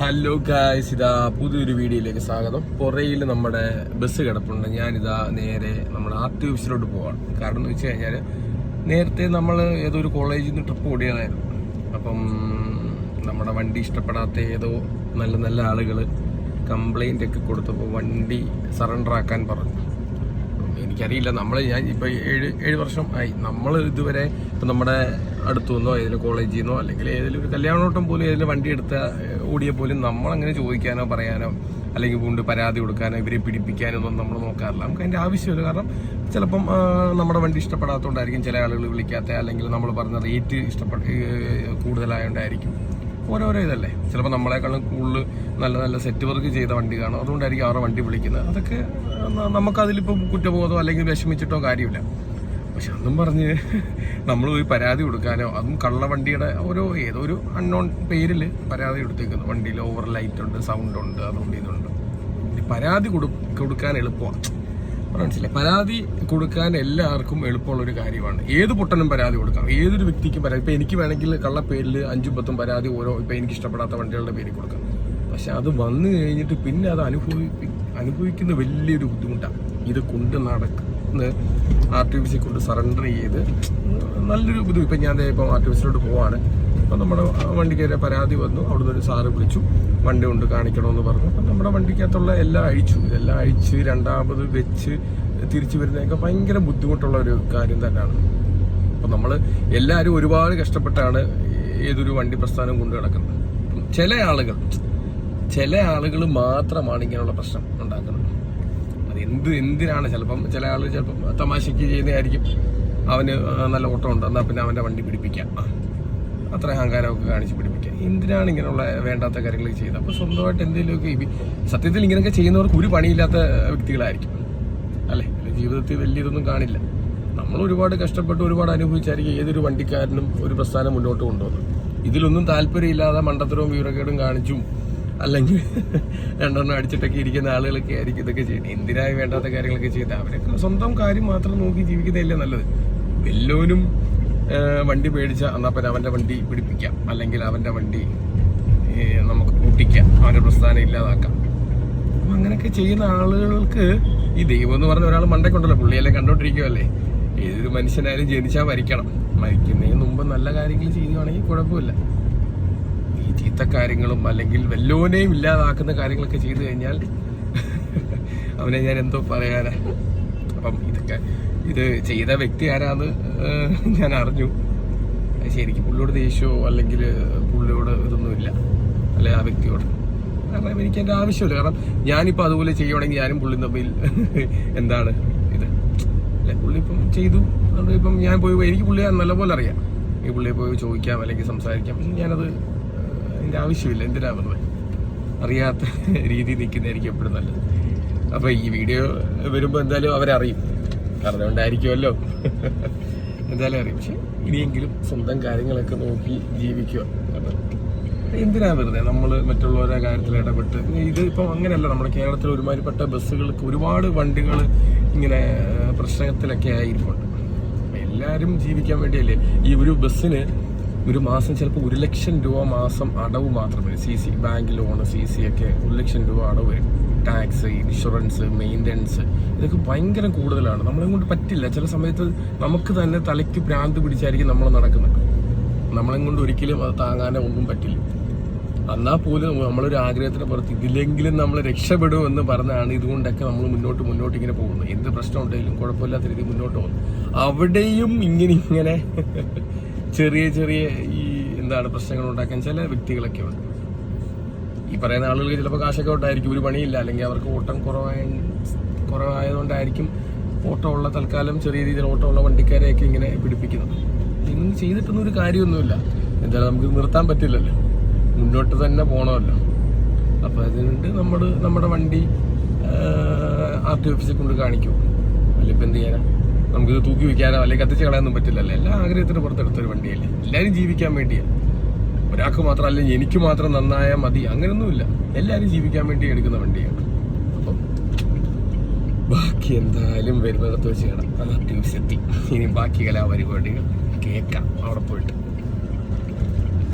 Hello guys ഇതാ പുതിയൊരു വീഡിയോയിലേക്ക് സ്വാഗതം. പുറയിൽ നമ്മുടെ ബസ് കിടപ്പുണ്ട്. ഞാനിതാ നേരെ നമ്മുടെ ആർ ടി ഓഫീസിലോട്ട് പോവാണ്. കാരണം എന്ന് വെച്ച് കഴിഞ്ഞാൽ നേരത്തെ നമ്മൾ ഏതോ ഒരു കോളേജിൽ നിന്ന് ട്രിപ്പ് ഓടിയതായിരുന്നു. അപ്പം നമ്മുടെ വണ്ടി ഇഷ്ടപ്പെടാത്ത ഏതോ നല്ല നല്ല ആളുകൾ കംപ്ലൈന്റ് ഒക്കെ കൊടുത്തപ്പോൾ വണ്ടി സറണ്ടർ ആക്കാൻ പറഞ്ഞു. എനിക്കറിയില്ല. നമ്മൾ ഞാൻ ഇപ്പോൾ ഏഴ് ഏഴ് വർഷം ആയി. നമ്മൾ ഇതുവരെ ഇപ്പം നമ്മുടെ അടുത്തു നിന്നോ ഏതെങ്കിലും കോളേജിൽ നിന്നോ അല്ലെങ്കിൽ ഏതെങ്കിലും ഒരു കല്യാണോട്ടം പോലും ഏതെങ്കിലും വണ്ടി എടുത്ത ഓടിയ പോലും നമ്മളങ്ങനെ ചോദിക്കാനോ പറയാനോ അല്ലെങ്കിൽ കൊണ്ട് പരാതി കൊടുക്കാനോ ഇവരെ പിടിപ്പിക്കാനോ ഒന്നും നമ്മൾ നോക്കാറില്ല. നമുക്ക് അതിന്റെ ആവശ്യമില്ല. കാരണം ചിലപ്പം നമ്മുടെ വണ്ടി ഇഷ്ടപ്പെടാത്തതുകൊണ്ടായിരിക്കും ചില ആളുകൾ വിളിക്കാത്ത അല്ലെങ്കിൽ നമ്മൾ പറഞ്ഞ റേറ്റ് ഇഷ്ടപ്പെട്ട കൂടുതലായതുകൊണ്ടായിരിക്കും ഓരോരോ ഇതല്ലേ? ചിലപ്പോൾ നമ്മളെക്കാളും കൂടുതൽ നല്ല നല്ല സെറ്റ് വർക്ക് ചെയ്ത വണ്ടി കാണും അതുകൊണ്ടായിരിക്കും അവരുടെ വണ്ടി വിളിക്കുന്നത്. അതൊക്കെ നമുക്കതിലിപ്പോൾ കുറ്റബോധം അല്ലെങ്കിൽ വിഷമിച്ചിട്ടോ കാര്യമില്ല. പക്ഷെ അതും പറഞ്ഞ് നമ്മൾ പോയി പരാതി കൊടുക്കാനോ അതും കള്ള വണ്ടിയുടെ ഓരോ ഏതോ ഒരു അൺനോൺ പേരിൽ പരാതി കൊടുത്തേക്കുന്നു. വണ്ടിയിൽ ഓവർ ലൈറ്റ് ഉണ്ട് സൗണ്ട് ഉണ്ട് അതുകൊണ്ട് ഇതുണ്ട്. പരാതി കൊടു കൊടുക്കാൻ എളുപ്പമാണ് മനസ്സിലായി. പരാതി കൊടുക്കാൻ എല്ലാവർക്കും എളുപ്പമുള്ള ഒരു കാര്യമാണ്. ഏത് പൊട്ടനും പരാതി കൊടുക്കാം. ഏതൊരു വ്യക്തിക്കും പരാതി. ഇപ്പൊ എനിക്ക് വേണമെങ്കിൽ കള്ള പേരിൽ അഞ്ചും പത്തും പരാതി ഓരോ ഇപ്പൊ എനിക്ക് ഇഷ്ടപ്പെടാത്ത വണ്ടികളുടെ പേരിൽ കൊടുക്കാം. പക്ഷെ അത് വന്നു കഴിഞ്ഞിട്ട് പിന്നെ അത് അനുഭവി അനുഭവിക്കുന്ന വലിയൊരു ബുദ്ധിമുട്ടാണ് ഇത് കൊണ്ട് നടക്കുന്ന ആർ ടി ഓഫീസിൽ കൊണ്ട് സറണ്ടർ ചെയ്ത് നല്ലൊരു ഇത്. ഇപ്പം ഞാൻ ഇപ്പം ആർ ടി ഓഫീസിലോട്ട് പോവാണ്. അപ്പം നമ്മുടെ വണ്ടിക്ക് പരാതി വന്നു. അവിടുന്ന് ഒരു സാറ് വിളിച്ചു. വണ്ടി കൊണ്ട് കാണിക്കണമെന്ന് പറഞ്ഞു. അപ്പം നമ്മുടെ വണ്ടിക്കകത്തുള്ള എല്ലാം അഴിച്ചു. ഇതെല്ലാം അഴിച്ച് രണ്ടാമത് വെച്ച് തിരിച്ചു വരുന്നതൊക്കെ ഭയങ്കര ബുദ്ധിമുട്ടുള്ള ഒരു കാര്യം തന്നെയാണ്. അപ്പം നമ്മൾ എല്ലാവരും ഒരുപാട് കഷ്ടപ്പെട്ടാണ് ഏതൊരു വണ്ടി പ്രസ്ഥാനം കൊണ്ട് നടക്കുന്നത്. ചില ആളുകൾ ചില ആളുകൾ മാത്രമാണ് ഇങ്ങനെയുള്ള പ്രശ്നം ഉണ്ടാക്കുന്നത്. എന്ത് എന്തിനാണ് ചിലപ്പം ചില ആൾ ചിലപ്പം തമാശയ്ക്ക് ചെയ്യുന്നതായിരിക്കും. അവന് നല്ല ഓട്ടം ഉണ്ട് എന്നാൽ പിന്നെ അവന്റെ വണ്ടി പിടിപ്പിക്കാം. അത്ര അഹങ്കാരമൊക്കെ കാണിച്ച് പിടിപ്പിക്കാം. എന്തിനാണ് ഇങ്ങനെയുള്ള വേണ്ടാത്ത കാര്യങ്ങൾ ചെയ്യുന്നത്? അപ്പോൾ സ്വന്തമായിട്ട് എന്തെങ്കിലുമൊക്കെ സത്യത്തിൽ ഇങ്ങനെയൊക്കെ ചെയ്യുന്നവർക്ക് ഒരു പണിയില്ലാത്ത വ്യക്തികളായിരിക്കും. അല്ലെ? ജീവിതത്തിൽ വലിയതൊന്നും കാണില്ല. നമ്മൾ ഒരുപാട് കഷ്ടപ്പെട്ട് ഒരുപാട് അനുഭവിച്ചായിരിക്കും ഏതൊരു വണ്ടിക്കാരനും ഒരു പ്രസ്ഥാനം മുന്നോട്ട് കൊണ്ടുപോകുന്നത്. ഇതിലൊന്നും താല്പര്യമില്ലാതെ മണ്ടത്തരവും വിവരക്കേടും കാണിച്ചും അല്ലെങ്കിൽ രണ്ടെണ്ണം അടിച്ചിട്ടൊക്കെ ഇരിക്കുന്ന ആളുകളൊക്കെ ആയിരിക്കും ഇതൊക്കെ ചെയ്യുന്നത്. എന്തിനായി വേണ്ടാത്ത കാര്യങ്ങളൊക്കെ ചെയ്യുന്നത്? അവരൊക്കെ സ്വന്തം കാര്യം മാത്രം നോക്കി ജീവിക്കുന്നതല്ലേ നല്ലത്. വല്ലോനും വണ്ടി മേടിച്ച എന്നാൽ പിന്നെ അവന്റെ വണ്ടി പിടിപ്പിക്കാം. അല്ലെങ്കിൽ അവന്റെ വണ്ടി നമുക്ക് കൂട്ടിക്കാം അവന്റെ പ്രസ്ഥാനം ഇല്ലാതാക്കാം. അപ്പം അങ്ങനെയൊക്കെ ചെയ്യുന്ന ആളുകൾക്ക് ഈ ദൈവം എന്ന് പറഞ്ഞ ഒരാൾ മണ്ടയ്ക്കുണ്ടല്ലോ. പുള്ളിയെല്ലാം കണ്ടോണ്ടിരിക്കുമല്ലേ ഏതൊരു മനുഷ്യനായാലും ജനിച്ചാൽ മരിക്കണം. മരിക്കുന്നതിന് മുമ്പ് നല്ല കാര്യങ്ങൾ ചെയ്യുകയാണെങ്കിൽ കുഴപ്പമില്ല. ഈ ചീത്ത കാര്യങ്ങളും അല്ലെങ്കിൽ വല്ലോനെയും ഇല്ലാതാക്കുന്ന കാര്യങ്ങളൊക്കെ ചെയ്തു കഴിഞ്ഞാൽ അവനെ ഞാൻ എന്തോ പറയാനാ. അപ്പം ഇതൊക്കെ ഇത് ചെയ്ത വ്യക്തി ആരാന്ന് ഞാൻ അറിഞ്ഞു. ശരിക്കും പുള്ളിയോട് ദേഷ്യമോ അല്ലെങ്കിൽ പുള്ളിയോട് ഇതൊന്നുമില്ല. അല്ലെ ആ വ്യക്തിയോട്. കാരണം എനിക്ക് എന്റെ ആവശ്യമില്ല. കാരണം ഞാനിപ്പോൾ അതുപോലെ ചെയ്യുവാണെങ്കിൽ ഞാനും പുള്ളി തമ്മിൽ എന്താണ് ഇത്? അല്ലെ പുള്ളി ഇപ്പം ചെയ്തു. അതുകൊണ്ട് ഇപ്പം ഞാൻ പോയി എനിക്ക് പുള്ളിയെ നല്ലപോലെ അറിയാം. ഈ പുള്ളിയെ പോയി ചോദിക്കാം അല്ലെങ്കിൽ സംസാരിക്കാം. പക്ഷെ ഞാനത് ഏഹ്, അതിന്റെ ആവശ്യമില്ല എന്തിനാ പറഞ്ഞത് അറിയാത്ത രീതി നിൽക്കുന്നതായിരിക്കും എപ്പോഴും നല്ലത്. അപ്പോൾ ഈ വീഡിയോ വരുമ്പോൾ എന്തായാലും അവരറിയും. കാരണം അതുകൊണ്ടായിരിക്കുമല്ലോ. എന്തായാലും അറിയും. പക്ഷെ ഇനിയെങ്കിലും സ്വന്തം കാര്യങ്ങളൊക്കെ നോക്കി ജീവിക്കുക. എന്തിനാ വെറുതെ? നമ്മൾ മറ്റുള്ളവരുടെ കാര്യത്തിൽ ഇടപെട്ട്. ഇത് ഇപ്പം അങ്ങനെയല്ല. നമ്മുടെ കേരളത്തിൽ ഒരുമാതിരിപ്പെട്ട ബസ്സുകൾക്ക് ഒരുപാട് വണ്ടികൾ ഇങ്ങനെ പ്രശ്നത്തിലൊക്കെ ആയിരിക്കുന്നുണ്ട് എല്ലാവരും ജീവിക്കാൻ വേണ്ടിയല്ലേ? ഈ ഒരു ബസ്സിന് ഒരു മാസം ചിലപ്പോൾ ഒരു ലക്ഷം രൂപ മാസം അടവ് മാത്രമേ C C bank loan C C ഒക്കെ ഒരു ലക്ഷം രൂപ അടവ് ടാക്സ് ഇൻഷുറൻസ് മെയിന്റനൻസ് ഇതൊക്കെ ഭയങ്കര കൂടുതലാണ്. നമ്മളെ കൊണ്ട് പറ്റില്ല. ചില സമയത്ത് നമുക്ക് തന്നെ തലയ്ക്ക് ഭ്രാന്ത് പിടിച്ചായിരിക്കും നമ്മൾ നടക്കുന്നത്. നമ്മളെ കൊണ്ട് ഒരിക്കലും അത് താങ്ങാനോ ഒന്നും പറ്റില്ല. എന്നാൽ പോലും നമ്മളൊരു ആഗ്രഹത്തിന് പുറത്ത് ഇതിലെങ്കിലും നമ്മൾ രക്ഷപ്പെടുമെന്ന് പറഞ്ഞാണ് ഇതുകൊണ്ടൊക്കെ നമ്മൾ മുന്നോട്ട് മുന്നോട്ട് ഇങ്ങനെ പോകുന്നത്. എന്ത് പ്രശ്നം ഉണ്ടെങ്കിലും കുഴപ്പമില്ലാത്ത രീതിയിൽ മുന്നോട്ട് പോകുന്നു അവിടെയും ഇങ്ങനെ ഇങ്ങനെ ചെറിയ ചെറിയ ഈ എന്താണ് പ്രശ്നങ്ങൾ ഉണ്ടാക്കാൻ ചില വ്യക്തികളൊക്കെ ഉണ്ട്. ഈ പറയുന്ന ആളുകൾക്ക് ചിലപ്പോൾ കാശൊക്കെ ഉണ്ടായിരിക്കും ഒരു പണിയില്ല. അല്ലെങ്കിൽ അവർക്ക് ഓട്ടം കുറവായ കുറവായതുകൊണ്ടായിരിക്കും ഉള്ള തൽക്കാലം ചെറിയ രീതിയിൽ ഓട്ടമുള്ള വണ്ടിക്കാരെയൊക്കെ ഇങ്ങനെ പിടിപ്പിക്കുന്നത്. ഇതൊന്നും ചെയ്തിട്ടൊന്നും ഒരു കാര്യമൊന്നുമില്ല. എന്തായാലും നമുക്ക് നിർത്താൻ പറ്റില്ലല്ലോ. മുന്നോട്ട് തന്നെ പോകണമല്ലോ അപ്പോൾ അതുകൊണ്ട് നമ്മൾ നമ്മുടെ വണ്ടി ആർ ടി ഓഫീസിൽ കൊണ്ട് കാണിക്കും. അല്ലെങ്കിൽ ഇപ്പം എന്ത് ചെയ്യാനാ? നമുക്കിത് തൂക്കി വയ്ക്കാനോ അല്ലെങ്കിൽ കത്തിച്ച് കളയാനൊന്നും പറ്റില്ലല്ലോ. എല്ലാ ആഗ്രഹത്തിന് പുറത്തെടുത്തൊരു വണ്ടിയല്ലേ. എല്ലാവരും ജീവിക്കാൻ വേണ്ടിയാണ് ഒരാൾക്ക് മാത്രം അല്ലെങ്കിൽ എനിക്ക് മാത്രം നന്നായാൽ മതി. അങ്ങനെയൊന്നുമില്ല എല്ലാവരും ജീവിക്കാൻ വേണ്ടി എടുക്കുന്ന വണ്ടിയാണ് അപ്പം ബാക്കി എന്തായാലും വരുന്നിടത്ത് വെച്ച് കാണാം. ആ ട്യൂബ്സ് എത്തി. ഇനി ബാക്കി കലാപരിപാടികൾ കേൾക്കാം. അവിടെ പോയിട്ട്.